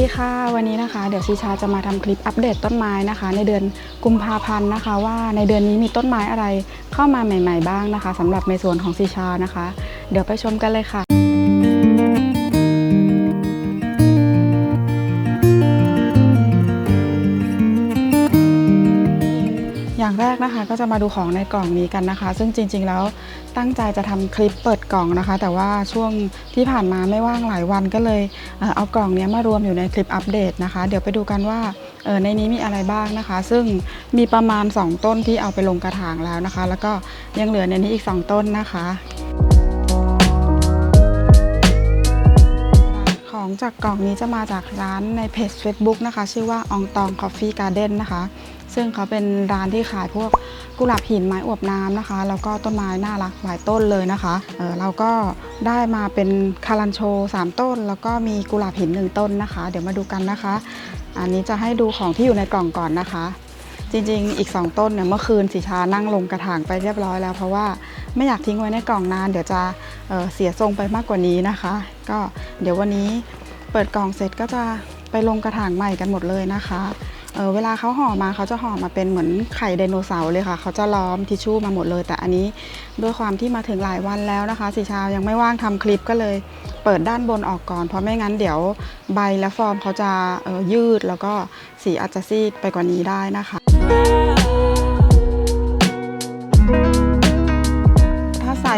ดีค่ะวันนี้นะคะ เดี๋ยวชีชาจะมาทำคลิปอัปเดตต้นไม้นะคะ ในเดือนกุมภาพันธ์นะคะ ว่าในเดือนนี้มีต้นไม้อะไรเข้ามาใหม่ ๆ บ้างนะคะ สำหรับในส่วนของชีชานะคะ เดี๋ยวไปชมกันเลยค่ะ อย่างแรกนะคะก็จะมาดูของในกล่องนี้กันนะคะ ซึ่งจริง ๆ แล้วตั้งใจจะทำคลิปเปิดกล่องนะคะ แต่ว่าช่วงที่ผ่านมาไม่ว่างหลายวันก็เลยเอากล่องนี้มารวมอยู่ในคลิปอัปเดตนะคะ เดี๋ยวไปดูกันว่าในนี้มีอะไรบ้างนะคะ ซึ่งมีประมาณ 2 ต้นที่เอาไปลงกระถางแล้วนะคะ แล้วก็ยังเหลือในนี้อีก 2 ต้นนะคะ ของจากกล่องนี้จะมาจากร้านในเพจ Facebook นะคะ ชื่อว่าอองตองคอฟฟี่การ์เด้นนะคะ ซึ่งเขาเป็นร้านที่ขายพวกกุหลาบหินไม้อวบน้ำนะคะ แล้วก็ต้นไม้น่ารักหลายต้นเลยนะคะเออเราก็ได้มาเป็นคารันโช3 ต้น แล้วก็มีกุหลาบหิน 1 ต้นนะคะ เดี๋ยวมาดูกันนะคะ อันนี้จะให้ดูของที่อยู่ในกล่องก่อนนะคะ จริงๆ อีก 2 ต้นเนี่ยเมื่อคืนสีชานั่งลงกระถางไปเรียบร้อยแล้วเพราะว่าไม่อยากทิ้งไว้ในกล่องนาน เดี๋ยวจะ เเสียทรงไปมากกว่านี้นะคะ ก็เดี๋ยววันนี้เปิดกล่องเสร็จก็จะไปลงกระถางใหม่กันหมดเลยนะคะเเวลาเขาห่อมาเขาจะห่อมาเป็นเหมือนไข่ไดโนเสาร์เลยค่ะ เขาจะล้อมทิชชู่มาหมดเลย แต่อันนี้ด้วยความที่มาถึงหลายวันแล้วนะคะ สีชายังไม่ว่างทำคลิปก็เลย เปิดด้านบนออกก่อน เพราะไม่งั้นเดี๋ยวใบและฟอร์มเขาจะยืดแล้วก็สีอาจจะซีดไปกว่านี้ได้นะคะ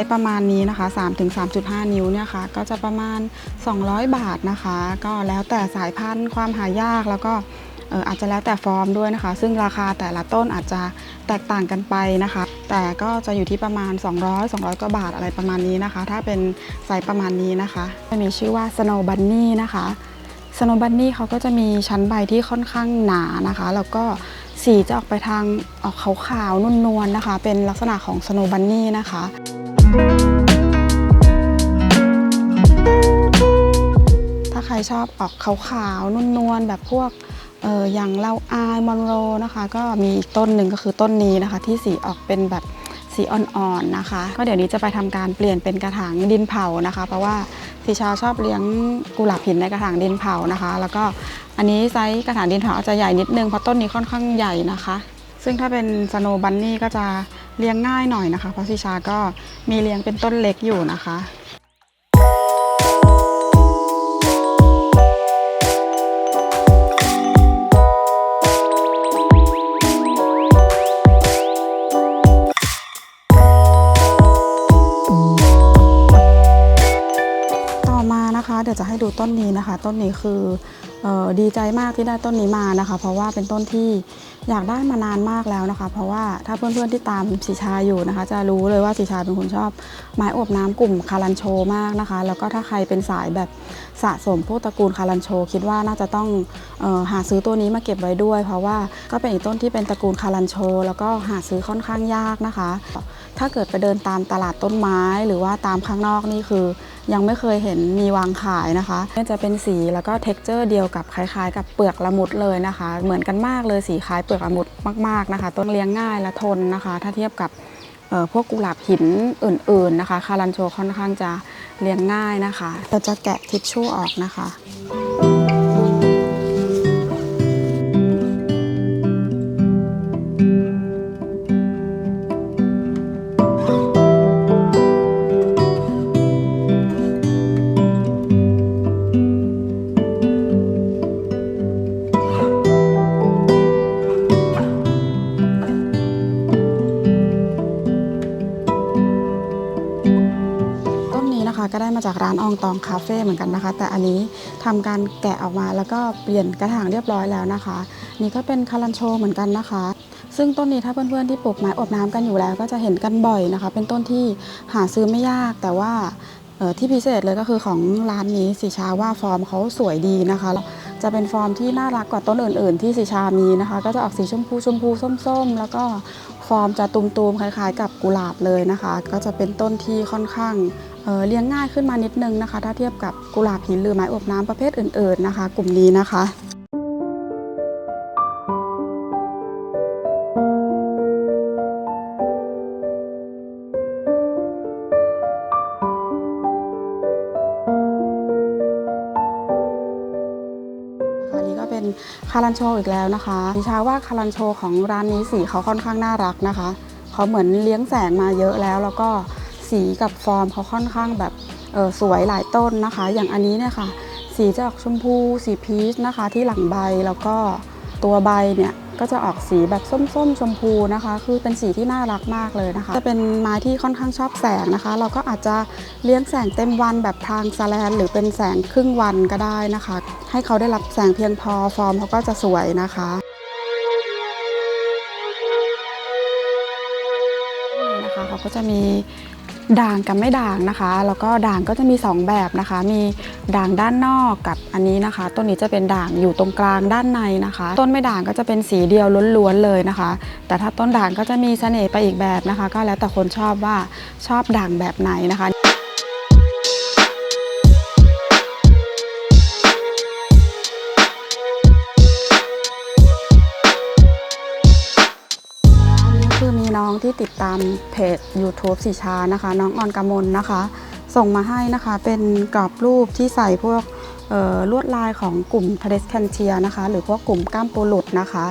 ส์ประมาณนี้นะคะ 3-3.5 นิ้วเนี่ยค่ะก็จะประมาณ 200 บาทนะคะ ก็แล้วแต่สายพันธุ์ความหายากแล้วก็อาจจะแล้วแต่ฟอร์มด้วยนะคะ ซึ่งราคาแต่ละต้นอาจจะแตกต่างกันไปนะคะ แต่ก็จะอยู่ที่ประมาณ 200 200 กว่าบาทอะไรประมาณนี้นะคะ ถ้าเป็นไซส์ประมาณนี้นะคะ จะมีชื่อว่า Snow Bunny นะคะสโนบันนี่เขาก็จะมีชั้นใบที่ค่อนข้างหนานะคะ แล้วก็สีจะออกไปทางออกขาวๆนุ่นนวลนะคะ เป็นลักษณะของสโนบันนี่นะคะ ถ้าใครชอบออกขาวๆนุ่นวลแบบพวกเอออย่างเล่าอายมอนโรนะคะ ก็มีอีกต้นหนึ่งก็คือต้นนี้นะคะ ที่สีออกเป็นแบบสีอ่อนๆนะคะ ก็เดี๋ยวนี้จะไปทำการเปลี่ยนเป็นกระถางดินเผานะคะ เพราะว่าสีชาชอบเลี้ยงกุหลาบหินในกระถางดินเผานะคะ แล้วก็อันนี้ไซส์กระถางดินเผาอาจจะใหญ่นิดนึงเพราะต้นนี้ค่อนข้างใหญ่นะคะ ซึ่งถ้าเป็นสโนบันนี่ก็จะเลี้ยงง่ายหน่อยนะคะ เพราะสีชาก็มีเลี้ยงเป็นต้นเล็กอยู่นะคะต่อมานะคะเดี๋ยวจะให้ดูต้นนี้นะคะ ต้นนี้คือ ดีใจมากที่ได้ต้นนี้มานะคะ เพราะว่าเป็นต้นที่อยากได้มานานมากแล้วนะคะ เพราะว่าถ้าเพื่อนๆที่ตามสีชาอยู่นะคะ จะรู้เลยว่าสีชาเป็นคนชอบไม้อบน้ำกลุ่มคารันโชมากนะคะ แล้วก็ถ้าใครเป็นสายแบบสะสมพวกตระกูลคารันโช คิดว่าน่าจะต้องออหาซื้อตัวนี้มาเก็บไว้ด้วย เพราะว่าก็เป็นอีกต้นที่เป็นตระกูลคารันโช แล้วก็หาซื้อค่อนข้างยากนะคะ ถ้าเกิดไปเดินตามตลาดต้นไม้หรือว่าตามข้างนอกนี่คือ ยังไม่เคยเห็นมีวางขายนะคะนี่จะเป็นสีแล้วก็เท็กเจอร์เดียวกับคล้ายๆ กับเปลือกละมุดเลยนะคะ เหมือนกันมากเลยสีคล้ายเปลือกละมุดมากๆนะคะ ต้นเลี้ยงง่ายและทนนะคะ ถ้าเทียบกับพวกกุหลาบหินอื่น ๆนะคะ คารันโชค่อนข้างจะเลี้ยงง่ายนะคะเราจะแกะทิชชู่ออกนะคะ ร้านอองตองคาเฟ่เหมือนกันนะคะ แต่อันนี้ทำการแกะออกมาแล้วก็เปลี่ยนกระถางเรียบร้อยแล้วนะคะ นี่ก็เป็นคารันโชเหมือนกันนะคะ ซึ่งต้นนี้ถ้าเพื่อนๆที่ปลูกไม้อบน้ำกันอยู่แล้ว ก็จะเห็นกันบ่อยนะคะ เป็นต้นที่หาซื้อไม่ยากแต่ว่าที่พิเศษเลยก็คือของร้านนี้สีชาว่าฟอร์มเขาสวยดีนะคะ จะเป็นฟอร์มที่น่ารักกว่าต้นอื่น ๆ ที่สีชามีนะคะ ก็จะออกสีชมพูชมพูส้มๆ แล้วก็ฟอร์มจะตุมๆคล้าย ๆ กับกุหลาบเลยนะคะ ก็จะเป็นต้นที่ค่อนข้าง เเลี้ยงง่ายขึ้นมานิดนึงนะคะ ถ้าเทียบกับกุหลาบหินหรือไม้อบน้ำประเภทอื่น ๆนะคะ กลุ่มนี้นะคะอันนี้ก็เป็นคคารันโชอีกแล้วนะคะ ดิชาว่าคารันโชของร้านนี้สีเขาค่อนข้างน่ารักนะคะ เขาเหมือนเลี้ยงแสงมาเยอะแล้วแล้วก็ สีกับฟอร์มเขาค่อนข้างแบบสวยหลายต้นนะคะ อย่างอันนี้เนี่ยค่ะ สีจะออกชมพูสีพีชนะคะ ที่หลังใบแล้วก็ตัวใบเนี่ยก็จะออกสีแบบส้มๆ ชมพูนะคะ คือเป็นสีที่น่ารักมากเลยนะคะ จะเป็นไม้ที่ค่อนข้างชอบแสงนะคะ เราก็อาจจะเลี้ยงแสงเต็มวันแบบทางสแลน หรือเป็นแสงครึ่งวันก็ได้นะคะ ให้เขาได้รับแสงเพียงพอฟอร์มเขาก็จะสวยนะคะนี่นะคะเขาก็จะมี ด่างกับไม่ด่างนะคะ แล้วก็ด่างก็จะมี 2 แบบนะคะ มีด่างด้านนอกกับอันนี้นะคะ ต้นนี้จะเป็นด่างอยู่ตรงกลางด้านในนะคะ ต้นไม่ด่างก็จะเป็นสีเดียวล้วนๆเลยนะคะ แต่ถ้าต้นด่างก็จะมีเสน่ห์ไปอีกแบบนะคะ ก็แล้วแต่คนชอบว่าชอบด่างแบบไหนนะคะ ที่ติดตามเพจ YouTube สีชานะคะ น้องออนกมลนะคะ ส่งมาให้นะคะเป็นกรอบรูปที่ใส่พวกลวดลายของกลุ่มทเดสแคนเทียนะคะ หรือพวกกลุ่มก้ามปูหลุดนะคะ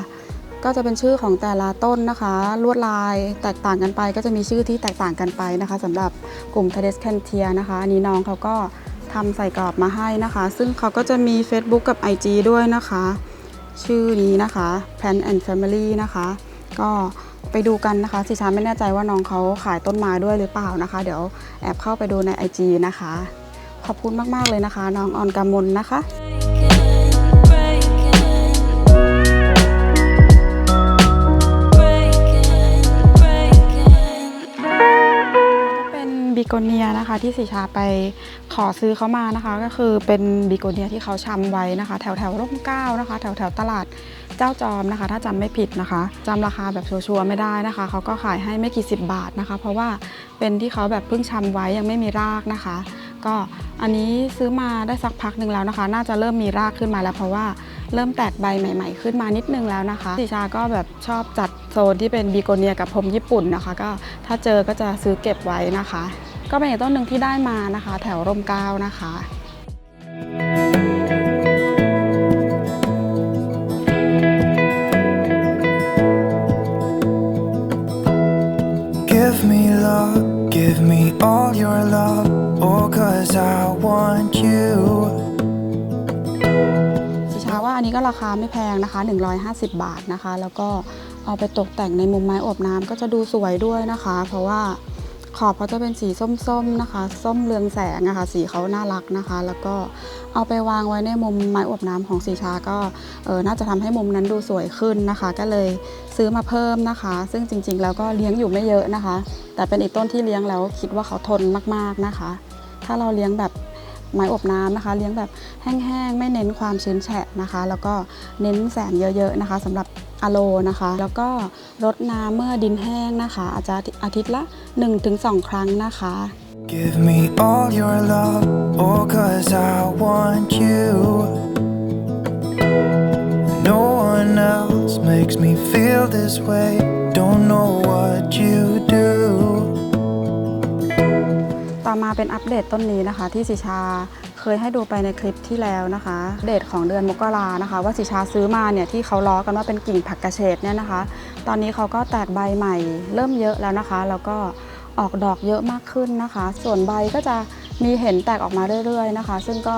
ก็จะเป็นชื่อของแต่ละต้นนะคะ ลวดลายแตกต่างกันไป ก็จะมีชื่อที่แตกต่างกันไปนะคะสำหรับกลุ่มทเดสแคนเทียนะคะอันนี้น้องเขาก็ทำใส่กรอบมาให้นะคะ ซึ่งเขาก็จะมี Facebook กับ IG ด้วยนะคะ ชื่อนี้นะคะ Plan and Family นะคะ ก็ ไปดูกันนะคะสิชาไม่แน่ใจว่าน้องเขาขายต้นไม้ด้วยหรือเปล่านะคะ เดี๋ยวแอบเข้าไปดูใน IG นะคะ ขอบคุณมาก ๆ เลยนะคะ น้องออนกามลนะคะ บิโกเนียนะคะที่สีชาไปขอซื้อเขามานะคะ ก็คือเป็นบิโกเนียที่เขาชำไว้นะคะ แถวแถวร่มเก้านะคะ แถวแถวตลาดเจ้าจอมนะคะ ถ้าจำไม่ผิดนะคะจำราคาแบบชัวร์ๆไม่ได้นะคะเขาก็ขายให้ไม่กี่สิบบาทนะคะ เพราะว่าเป็นที่เขาแบบเพิ่งชำไว้ยังไม่มีรากนะคะ ก็อันนี้ซื้อมาได้สักพักหนึ่งแล้วนะคะ น่าจะเริ่มมีรากขึ้นมาแล้วเพราะว่าเริ่มแตกใบใหม่ ๆ ขึ้นมานิดนึงแล้วนะคะสีชาก็แบบชอบจัดโซนที่เป็นบีโกเนียกับพรมญี่ปุ่นนะคะ ก็ถ้าเจอก็จะซื้อเก็บไว้นะคะ ก็เป็นอีกต้นหนึ่งที่ได้มานะคะ แถวร่มเกล้านะคะ Give me love, give me all your love, oh, cause I want you. สิชาว่าอันนี้ก็ราคาไม่แพงนะคะ 150 บาทนะคะ แล้วก็เอาไปตกแต่งในมุมไม้อบน้ำก็จะดูสวยด้วยนะคะ เพราะว่าข อบเขาจะเป็นสีส้มๆนะคะ ส้มเรืองแสงนะคะสีเขาน่ารักนะคะ แล้วก็เอาไปวางไว้ในมุมไม้อบน้ำของสีชาก็เออน่าจะทำให้มุมนั้นดูสวยขึ้นนะคะ ก็เลยซื้อมาเพิ่มนะคะ ซึ่งจริงๆ แล้วก็เลี้ยงอยู่ไม่เยอะนะคะ แต่เป็นอีกต้นที่เลี้ยงแล้วคิดว่าเขาทนมากๆนะคะ ถ้าเราเลี้ยงแบบไม้อบน้ำนะคะ เลี้ยงแบบแห้งๆ ไม่เน้นความชื้นแฉะนะคะ แล้วก็เน้นแสงเยอะๆนะคะสำหรับ อะโลนะคะ แล้วก็รดน้ำเมื่อดินแห้งนะคะ อาจจะอาทิตย์ละ 1-2 ครั้งนะคะ Give me all your love, oh, cause I want you. No one else makes me feel this way, don't know what you do. ต่อมาเป็นอัปเดตต้นนี้นะคะที่สิชา เคยให้ดูไปในคลิปที่แล้วนะคะ เดตของเดือนมกรานะคะ ว่าสิชาซื้อมาเนี่ยที่เขาล้อกันว่าเป็นกิ่งผักกระเฉดเนี่ยนะคะ ตอนนี้เขาก็แตกใบใหม่ เริ่มเยอะแล้วนะคะ แล้วก็ออกดอกเยอะมากขึ้นนะคะ ส่วนใบก็จะมีเห็นแตกออกมาเรื่อยๆนะคะ ซึ่งก็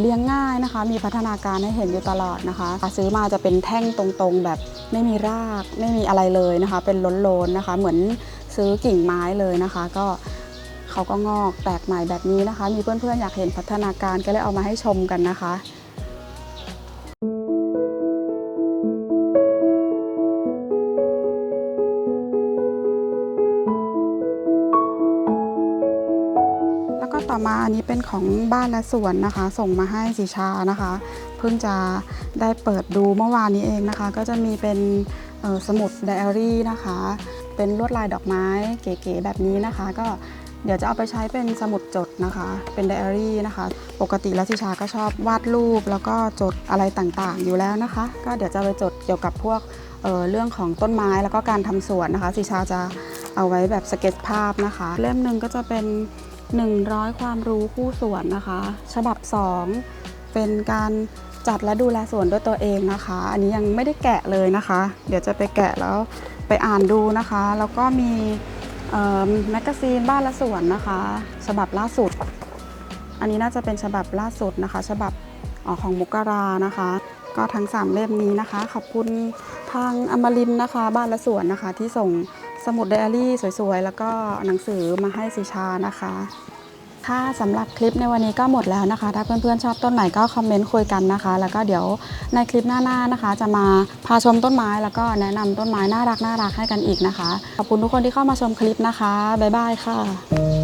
เลี้ยงง่ายนะคะ มีพัฒนาการให้เห็นอยู่ตลอดนะคะ ซื้อมาจะเป็นแท่งตรงๆ แบบไม่มีรากไม่มีอะไรเลยนะคะ เป็นล้นๆนะคะ เหมือนซื้อกิ่งไม้เลยนะคะ ก็ เขาก็งอกแตกใหม่แบบนี้นะคะ มีเพื่อนๆอยากเห็นพัฒนาการก็เลยเอามาให้ชมกันนะคะแล้วก็ต่อมาอันนี้เป็นของบ้านและสวนนะคะ ส่งมาให้สีชานะคะ เพิ่งจะได้เปิดดูเมื่อวานนี้เองนะคะ ก็จะมีเป็นสมุดไดอารี่นะคะ เป็นลวดลายดอกไม้เก๋ๆแบบนี้นะคะ ก็ เดี๋ยวจะเอาไปใช้เป็นสมุดจดนะคะ เป็นไดอารี่นะคะ ปกติแล้วสิชาก็ชอบวาดรูปแล้วก็จดอะไรต่างๆ อยู่แล้วนะคะ ก็เดี๋ยวจะไปจดเกี่ยวกับพวกเเรื่องของต้นไม้แล้วก็การทำสวนนะคะสิชาจะเอาไว้แบบสเก็ตภาพนะคะ เล่มหนึ่งก็จะเป็น 100 ความรู้คู่สวนนะคะ ฉบับ 2 เป็นการจัดและดูแลสวนด้วยตัวเองนะคะ อันนี้ยังไม่ได้แกะเลยนะคะ เดี๋ยวจะไปแกะแล้วไปอ่านดูนะคะ แล้วก็มี แมกกาซีนบ้านและสวนนะคะ ฉบับล่าสุด อันนี้น่าจะเป็นฉบับล่าสุดนะคะ ฉบับออของมุกรานะคะ ก็ทั้ง 3 เล่มนี้นะคะ ขอบคุณทางอมรินนะคะ บ้านและสวนนะคะ ที่ส่งสมุดไดอารี่สวยๆ แล้วก็หนังสือมาให้สิชานะคะ ค่ะสำหรับคลิปในวันนี้ก็หมดแล้วนะคะ ถ้าเพื่อนๆชอบต้นไหนก็คอมเมนต์คุยกันนะคะ แล้วก็เดี๋ยวในคลิปหน้าๆนะคะ จะมาพาชมต้นไม้แล้วก็แนะนำต้นไม้น่ารักน่ารักให้กันอีกนะคะ ขอบคุณทุกคนที่เข้ามาชมคลิปนะคะบ๊ายบายค่ะ